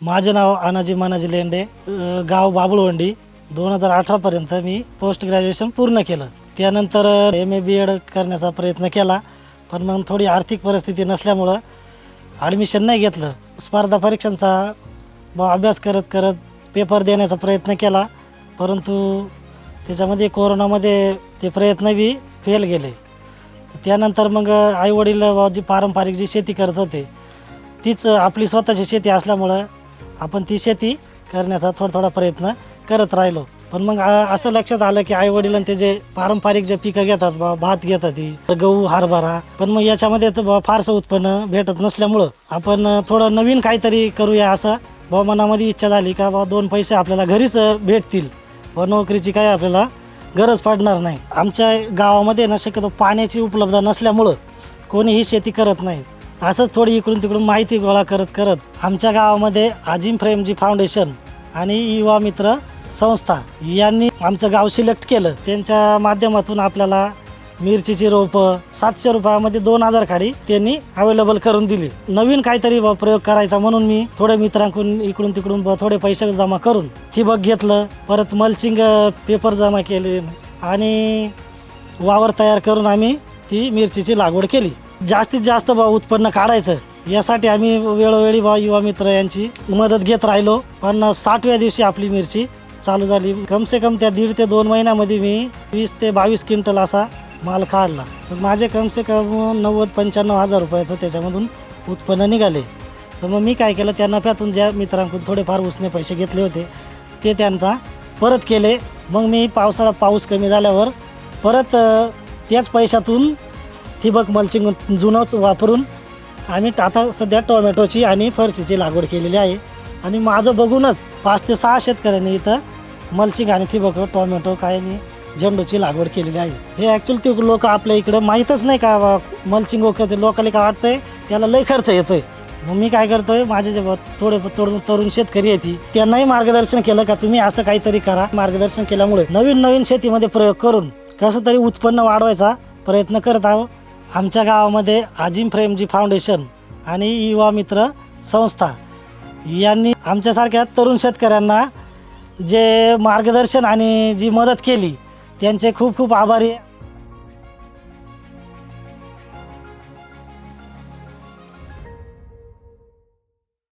माझे नाव अनाजी मानाजी लेंडे अ, गाव बाबुळवंडी. दोन हजार अठरापर्यंत मी पोस्ट ग्रॅज्युएशन पूर्ण केलं. त्यानंतर एम ए बी एड करण्याचा प्रयत्न केला. पण मग थोडी आर्थिक परिस्थिती नसल्यामुळं ॲडमिशन नाही घेतलं. स्पर्धा परीक्षांचा ब अभ्यास करत करत पेपर देण्याचा प्रयत्न केला. परंतु त्याच्यामध्ये कोरोनामध्ये ते प्रयत्न बी फेल गेले. त्यानंतर मग आईवडील जी पारंपरिक जी शेती करत होते तीच आपली स्वतःची शेती असल्यामुळं आपण ती शेती करण्याचा थोडा थोडा प्रयत्न करत राहिलो. पण मग असं लक्षात आलं की आई वडिलांनी ते जे पारंपरिक जे पिकं घेतात बा भात घेतात ती गहू हरभरा पण मग याच्यामध्ये तर बा फारसं उत्पन्न भेटत नसल्यामुळं आपण थोडं नवीन काहीतरी करूया असं बा मनामध्ये इच्छा झाली का बा दोन पैसे आपल्याला घरीच भेटतील. व नोकरीची काही आपल्याला गरज पडणार नाही. आमच्या गावामध्ये ना शक्यतो पाण्याची उपलब्धता नसल्यामुळं कोणीही शेती करत नाही. असंच थोडी इकडून तिकडून माहिती गोळा करत करत आमच्या गावामध्ये आजिम फ्रेमजी फाउंडेशन आणि युवा मित्र संस्था यांनी आमचं गाव सिलेक्ट केलं. त्यांच्या माध्यमातून आपल्याला मिरचीची रोपं सातशे रुपयामध्ये दोन हजार खाडी त्यांनी अवेलेबल करून दिली. नवीन काहीतरी प्रयोग करायचा म्हणून मी थोड्या मित्रांकडून इकडून तिकडून ब- थोडे पैसे जमा करून ठिबक घेतलं. परत मल्चिंग पेपर जमा केले आणि वावर तयार करून आम्ही ती मिरचीची लागवड केली. जास्तीत जास्त बा उत्पन्न काढायचं. यासाठी आम्ही वेळोवेळी बा युवा मित्र यांची मदत घेत राहिलो. पण साठव्या दिवशी आपली मिरची चालू झाली. कमसे कम त्या दीड ते दोन महिन्यामध्ये मी वीस ते बावीस क्विंटल असा माल काढला. तर माझे कमसे कम नव्वद पंच्याण्णव हजार रुपयाचं त्याच्यामधून उत्पन्न निघाले. तर मग मी काय केलं त्या नफ्यातून ज्या मित्रांकडून थोडेफार उसने पैसे घेतले होते ते त्यांचा परत केले. मग मी पावसाळा पाऊस कमी झाल्यावर परत त्याच पैशातून ठिबक मल्चिंग जुनंच वापरून आम्ही आता सध्या टोमॅटोची आणि फरशीची लागवड केलेली आहे. आणि माझं बघूनच पाच ते सहा शेतकऱ्यांनी इथं मल्चिंग आणि ठिबक टोमॅटो काय आणि झेंडूची लागवड केलेली आहे. हे ॲक्च्युली ते लोक आपल्या इकडं माहीतच नाही का मल्चिंग वगैरे लोकांना काय वाटतंय? त्याला लय खर्च येतोय. मग मी काय करतोय? माझे जे थोडे तरुण तरुण शेतकरी आहेत त्यांनाही मार्गदर्शन केलं का तुम्ही असं काहीतरी करा. मार्गदर्शन केल्यामुळे नवीन नवीन शेतीमध्ये प्रयोग करून कसं तरी उत्पन्न वाढवायचा प्रयत्न करत आहोत आमच्या गावामध्ये आजिम प्रेमजी फाउंडेशन आणि युवा मित्र संस्था यांनी आमच्यासारख्या तरुण शेतकऱ्यांना जे मार्गदर्शन आणि जी मदत केली त्यांचे खूप खूप आभारी